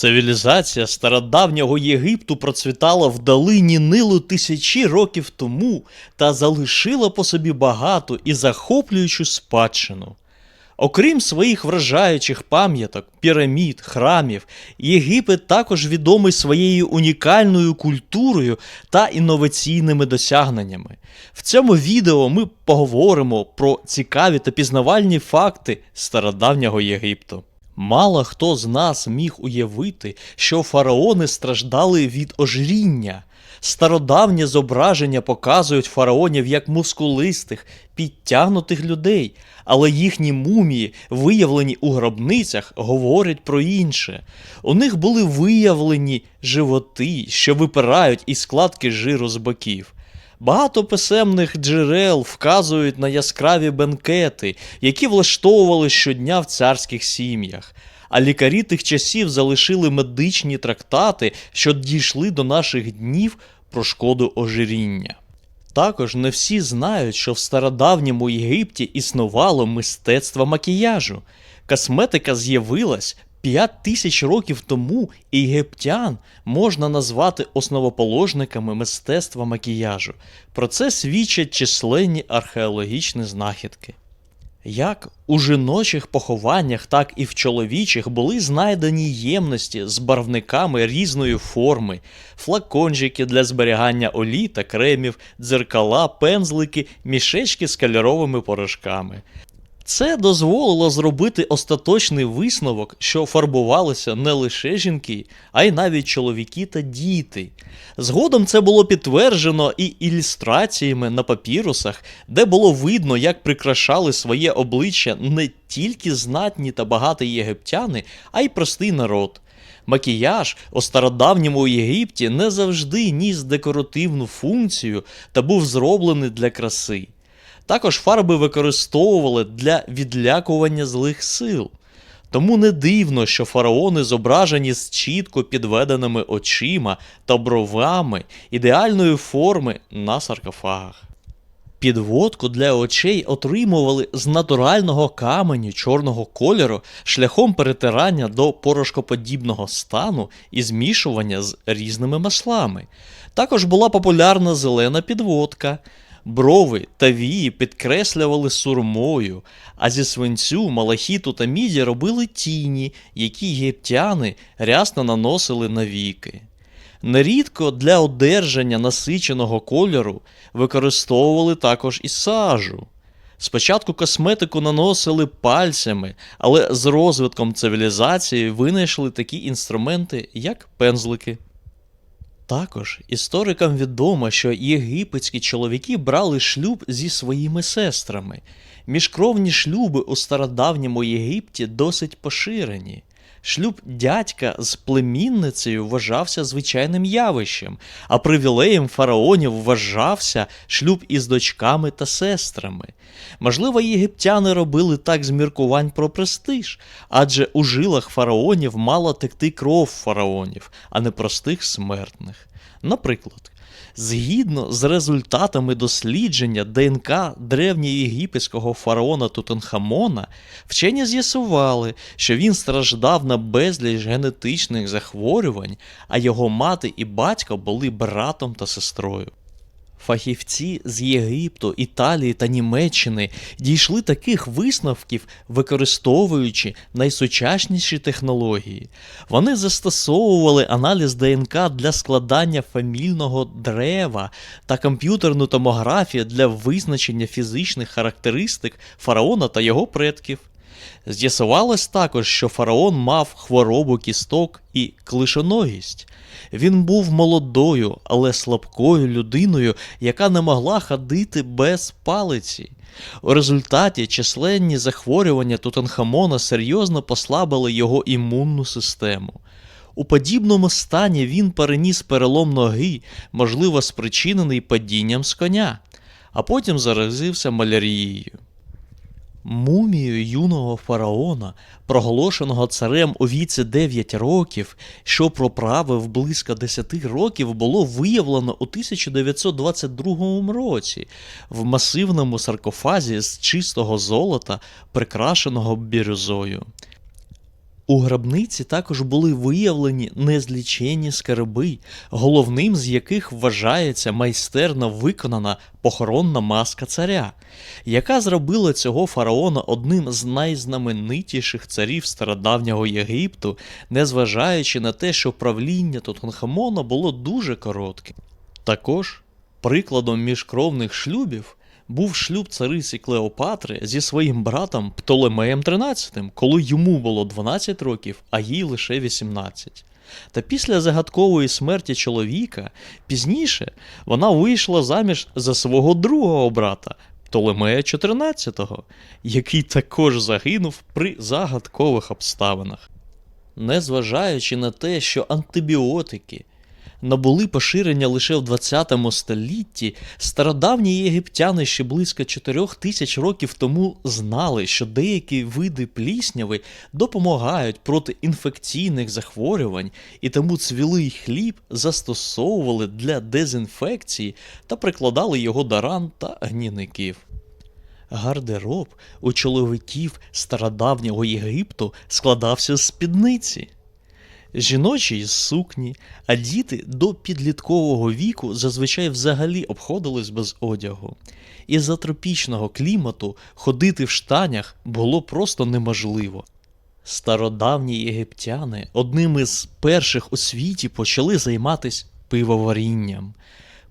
Цивілізація стародавнього Єгипту процвітала в долині Нилу тисячі років тому та залишила по собі багату і захоплюючу спадщину. Окрім своїх вражаючих пам'яток, пірамід, храмів, Єгипет також відомий своєю унікальною культурою та інноваційними досягненнями. В цьому відео ми поговоримо про цікаві та пізнавальні факти стародавнього Єгипту. Мало хто з нас міг уявити, що фараони страждали від ожріння. Стародавнє зображення показують фараонів як мускулистих, підтягнутих людей, але їхні мумії, виявлені у гробницях, говорять про інше. У них були виявлені животи, що випирають із складки жиру з боків. Багато писемних джерел вказують на яскраві бенкети, які влаштовували щодня в царських сім'ях. А лікарі тих часів залишили медичні трактати, що дійшли до наших днів про шкоду ожиріння. Також не всі знають, що в стародавньому Єгипті існувало мистецтво макіяжу. Косметика з'явилась 5 тисяч років тому, єгиптян можна назвати основоположниками мистецтва макіяжу. Про це свідчать численні археологічні знахідки. Як у жіночих похованнях, так і в чоловічих були знайдені ємності з барвниками різної форми, флакончики для зберігання олій та кремів, дзеркала, пензлики, мішечки з кольоровими порошками. Це дозволило зробити остаточний висновок, що фарбувалися не лише жінки, а й навіть чоловіки та діти. Згодом це було підтверджено і ілюстраціями на папірусах, де було видно, як прикрашали своє обличчя не тільки знатні та багаті єгиптяни, а й простий народ. Макіяж у стародавньому Єгипті не завжди ніс декоративну функцію та був зроблений для краси. Також фарби використовували для відлякування злих сил. Тому не дивно, що фараони зображені з чітко підведеними очима та бровами ідеальної форми на саркофагах. Підводку для очей отримували з натурального каменю чорного кольору шляхом перетирання до порошкоподібного стану і змішування з різними маслами. Також була популярна зелена підводка. Брови та вії підкреслювали сурмою, а зі свинцю, малахіту та міді робили тіні, які єгиптяни рясно наносили на віки. Нерідко для одержання насиченого кольору використовували також і сажу. Спочатку косметику наносили пальцями, але з розвитком цивілізації винайшли такі інструменти, як пензлики. Також історикам відомо, що єгипетські чоловіки брали шлюб зі своїми сестрами. Міжкровні шлюби у стародавньому Єгипті досить поширені. Шлюб дядька з племінницею вважався звичайним явищем, а привілеєм фараонів вважався шлюб із дочками та сестрами. Можливо, єгиптяни робили так з міркувань про престиж, адже у жилах фараонів мала текти кров фараонів, а не простих смертних. Наприклад, згідно з результатами дослідження ДНК древньоєгипетського фараона Тутанхамона, вчені з'ясували, що він страждав на безліч генетичних захворювань, а його мати і батько були братом та сестрою. Фахівці з Єгипту, Італії та Німеччини дійшли таких висновків, використовуючи найсучасніші технології. Вони застосовували аналіз ДНК для складання фамільного дерева та комп'ютерну томографію для визначення фізичних характеристик фараона та його предків. З'ясувалось також, що фараон мав хворобу кісток і клишоногість. Він був молодою, але слабкою людиною, яка не могла ходити без палиці. У результаті численні захворювання Тутанхамона серйозно послабили його імунну систему. У подібному стані він переніс перелом ноги, можливо, спричинений падінням з коня, а потім заразився малярією. Мумію юного фараона, проголошеного царем у віці 9 років, що проправив близько 10 років, було виявлено у 1922 році в масивному саркофазі з чистого золота, прикрашеного бірюзою. У гробниці також були виявлені незліченні скарби, головним з яких вважається майстерно виконана похоронна маска царя, яка зробила цього фараона одним з найзнаменитіших царів стародавнього Єгипту, незважаючи на те, що правління Тутанхамона було дуже коротке. Також прикладом міжкровних шлюбів був шлюб цариці Клеопатри зі своїм братом Птолемеєм XIII, коли йому було 12 років, а їй лише 18. Та після загадкової смерті чоловіка пізніше вона вийшла заміж за свого другого брата Птолемея XIV, який також загинув при загадкових обставинах. Незважаючи на те, що антибіотики набули поширення лише в 20 столітті, стародавні єгиптяни ще близько 4 тисяч років тому знали, що деякі види плісняви допомагають проти інфекційних захворювань, і тому цвілий хліб застосовували для дезінфекції та прикладали його до ран та гніників. Гардероб у чоловіків стародавнього Єгипту складався з спідниці. Жіночі сукні, а діти до підліткового віку зазвичай взагалі обходились без одягу. Із-за тропічного клімату ходити в штанях було просто неможливо. Стародавні єгиптяни одним із перших у світі почали займатися пивоварінням.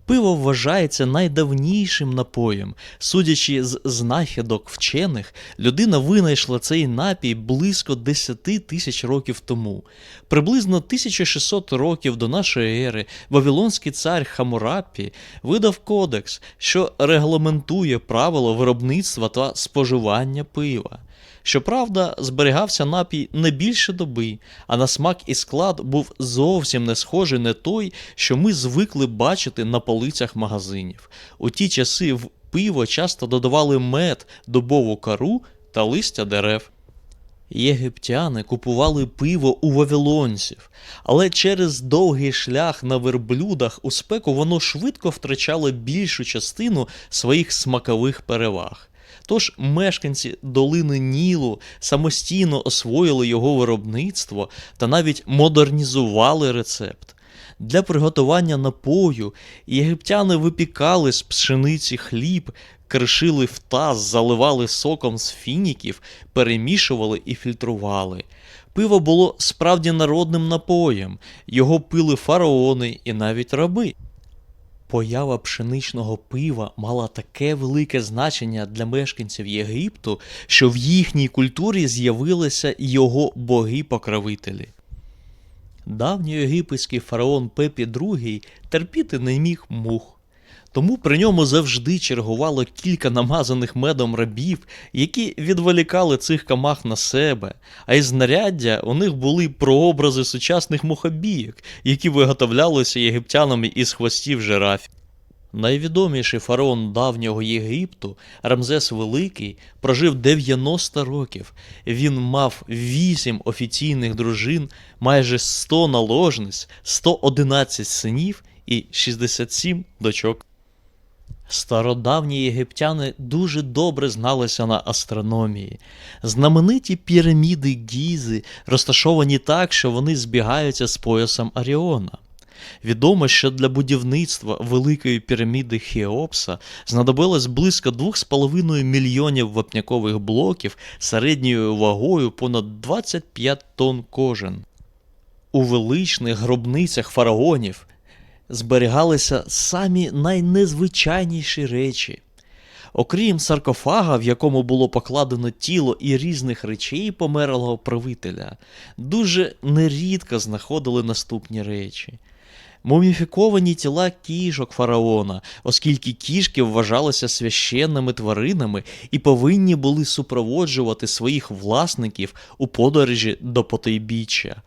Пиво вважається найдавнішим напоєм. Судячи з знахідок вчених, людина винайшла цей напій близько 10 тисяч років тому. Приблизно 1600 років до нашої ери Вавилонський цар Хамурапі видав кодекс, що регламентує правила виробництва та споживання пива. Щоправда, зберігався напій не більше доби, а на смак і склад був зовсім не схожий на той, що ми звикли бачити на полицях магазинів. У ті часи в пиво часто додавали мед, дубову кару та листя дерев. Єгиптяни купували пиво у вавилонців, але через довгий шлях на верблюдах у спеку воно швидко втрачало більшу частину своїх смакових переваг. Тож мешканці долини Нілу самостійно освоїли його виробництво та навіть модернізували рецепт. Для приготування напою єгиптяни випікали з пшениці хліб, кришили в таз, заливали соком з фініків, перемішували і фільтрували. Пиво було справді народним напоєм, його пили фараони і навіть раби. Поява пшеничного пива мала таке велике значення для мешканців Єгипту, що в їхній культурі з'явилися його боги-покровителі. Давній єгипетський фараон Пепі II терпіти не міг мух. Тому при ньому завжди чергувало кілька намазаних медом рабів, які відволікали цих камах на себе, а із знаряддя у них були прообрази сучасних мухобійок, які виготовлялися єгиптянами із хвостів жирафів. Найвідоміший фараон давнього Єгипту Рамзес Великий прожив 90 років. Він мав 8 офіційних дружин, майже 100 наложниць, 111 синів і 67 дочок. Стародавні єгиптяни дуже добре зналися на астрономії. Знамениті піраміди Гізи розташовані так, що вони збігаються з поясом Аріона. Відомо, що для будівництва великої піраміди Хеопса знадобилось близько 2,5 мільйонів вапнякових блоків середньою вагою понад 25 тонн кожен. У величних гробницях фараонів зберігалися самі найнезвичайніші речі. Окрім саркофага, в якому було покладено тіло і різних речей померлого правителя, дуже нерідко знаходили наступні речі. Муміфіковані тіла кішок фараона, оскільки кішки вважалися священними тваринами і повинні були супроводжувати своїх власників у подорожі до потойбіччя.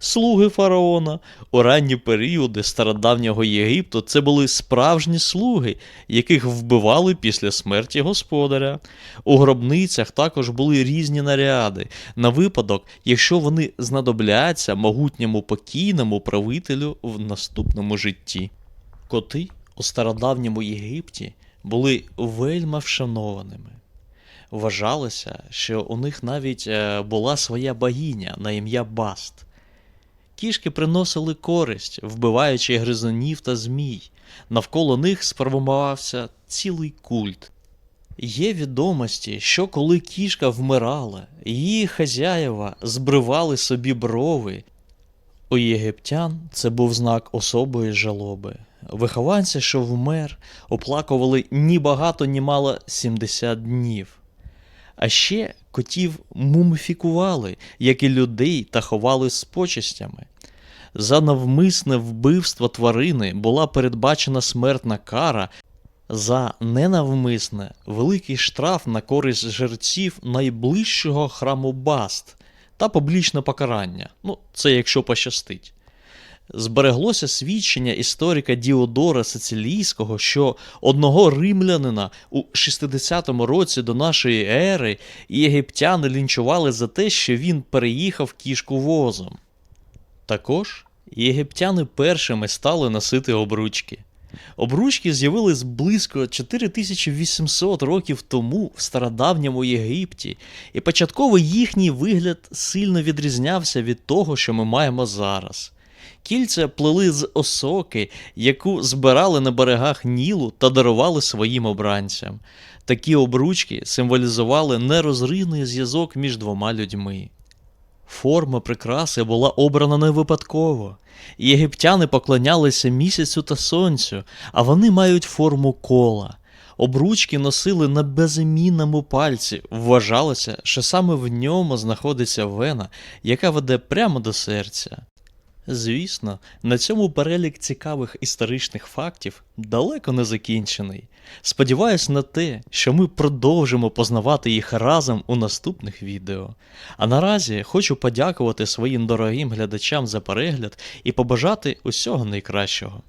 Слуги фараона у ранні періоди стародавнього Єгипту це були справжні слуги, яких вбивали після смерті господаря. У гробницях також були різні наряди на випадок, якщо вони знадобляться могутньому покійному правителю в наступному житті. Коти у стародавньому Єгипті були вельми вшанованими. Вважалося, що у них навіть е, була своя богиня на ім'я Баст. Кішки приносили користь, вбиваючи гризунів та змій. Навколо них сформувався цілий культ. Є відомості, що коли кішка вмирала, її хазяєва збривали собі брови. У єгиптян це був знак особої жалоби. Вихованця, що вмер, оплакували ні багато, ні мало 70 днів. А ще котів муміфікували, як і людей, та ховали з почестями. За навмисне вбивство тварини була передбачена смертна кара, за ненавмисне великий штраф на користь жерців найближчого храму Баст та публічне покарання. Ну, це якщо пощастить. Збереглося свідчення історика Діодора Сицилійського, що одного римлянина у 60-му році до нашої ери єгиптяни лінчували за те, що він переїхав кішку возом. Також єгиптяни першими стали носити обручки. Обручки з'явились близько 4800 років тому в стародавньому Єгипті, і початково їхній вигляд сильно відрізнявся від того, що ми маємо зараз. Кільця плели з осоки, яку збирали на берегах Нілу та дарували своїм обранцям. Такі обручки символізували нерозривний зв'язок між двома людьми. Форма прикраси була обрана не випадково. Єгиптяни поклонялися місяцю та сонцю, а вони мають форму кола. Обручки носили на безімінному пальці. Вважалося, що саме в ньому знаходиться вена, яка веде прямо до серця. Звісно, на цьому перелік цікавих історичних фактів далеко не закінчений. Сподіваюсь на те, що ми продовжимо познавати їх разом у наступних відео. А наразі хочу подякувати своїм дорогим глядачам за перегляд і побажати усього найкращого.